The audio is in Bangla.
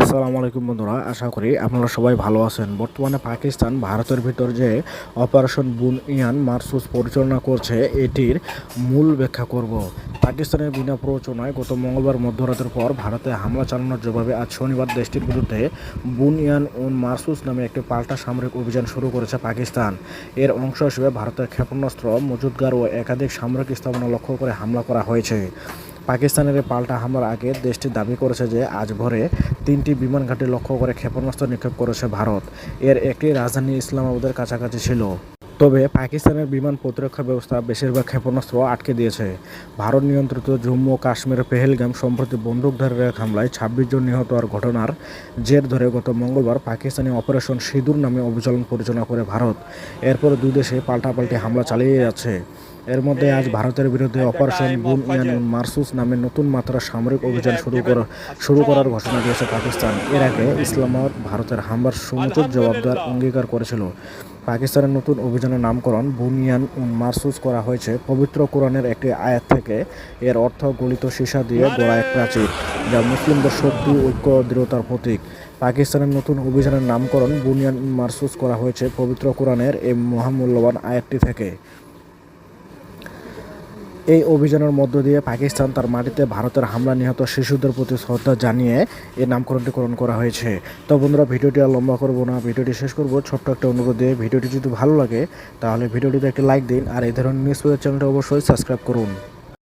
আসসালামু আলাইকুম বন্ধুরা, আশা করি আপনারা সবাই ভালো আছেন। বর্তমানে পাকিস্তান ভারতের ভিতর যে অপারেশন বুন ইয়ান মারসুস পরিচালনা করছে, এটির মূল ব্যাখ্যা করব। পাকিস্তানের বিনা প্ররোচনায় গত মঙ্গলবার মধ্যরাতের পর ভারতে হামলা চালানোর জবাবে আজ শনিবার দেশটির বিরুদ্ধে বুন ইয়ান উন মারসুস নামে একটি পাল্টা সামরিক অভিযান শুরু করেছে পাকিস্তান। এর অংশ হিসেবে ভারতের ক্ষেপণাস্ত্র, মজুদগার ও একাধিক সামরিক স্থাপনা লক্ষ্য করে হামলা করা হয়েছে। পাকিস্তানের পাল্টা হামলার আগে দেশটি দাবি করেছে যে আজ ভোরে তিনটি বিমান ঘাঁটি লক্ষ্য করে ক্ষেপণাস্ত্র নিক্ষেপ করেছে ভারত। এর একটি রাজধানী ইসলামাবাদের কাছাকাছি ছিল। তবে পাকিস্তানের বিমান প্রতিরক্ষা ব্যবস্থা বেশিরভাগ ক্ষেপণাস্ত্র আটকে দিয়েছে। ভারত নিয়ন্ত্রিত জম্মু কাশ্মীরের পেহেলগাম সম্প্রতি বন্দুকধারীর এক হামলায় ছাব্বিশ জন নিহত হওয়ার ঘটনার জের ধরে গত মঙ্গলবার পাকিস্তানি অপারেশন সিঁদুর নামে অভিযান পরিচালনা করে ভারত। এরপর দুই দেশে পাল্টাপাল্টি হামলা চালিয়ে যাচ্ছে। এর মধ্যে আজ ভারতের বিরুদ্ধে অপারেশন বুম ইয়ান মারসুস নামে নতুন মাত্রার সামরিক অভিযান শুরু করা শুরু করার ঘোষণা দিয়েছে পাকিস্তান। এর আগে ইসলামাবাদ ভারতের হামলার সমুচিত জবাব দেওয়ার অঙ্গীকার করেছিল। পাকিস্তানের নতুন অভিযানের নামকরণ বুনিয়ান উন মারসুস করা হয়েছে। পবিত্র কোরআনের একটি আয়াত থেকে এর অর্থ গলিত সীসা দিয়ে গড়া এক প্রাচীর যা মুসলিমদের শক্তি ঐক্য দৃঢ়তার প্রতীক। পাকিস্তানের নতুন অভিযানের নামকরণ বুনিয়ান মারসুস করা হয়েছে পবিত্র কোরআনের এই মহামূল্যবান আয়াতটি থেকে। এই অভিযানের মধ্য দিয়ে পাকিস্তান তার মাটিতে ভারতের হামলা নিহত শিশুদের প্রতি শ্রদ্ধা জানিয়ে এই নামকরণটি করণ করা হয়েছে। তো বন্ধুরা, ভিডিওটি আর লম্বা করব না, ভিডিওটি শেষ করব। ছোট্ট একটা অনুরোধ দিয়ে ভিডিওটি যদি ভালো লাগে, তাহলে ভিডিওটিতে একটি লাইক দিন, আর এই ধরনের নিউজ পেপার চ্যানেলটি অবশ্যই সাবস্ক্রাইব করুন।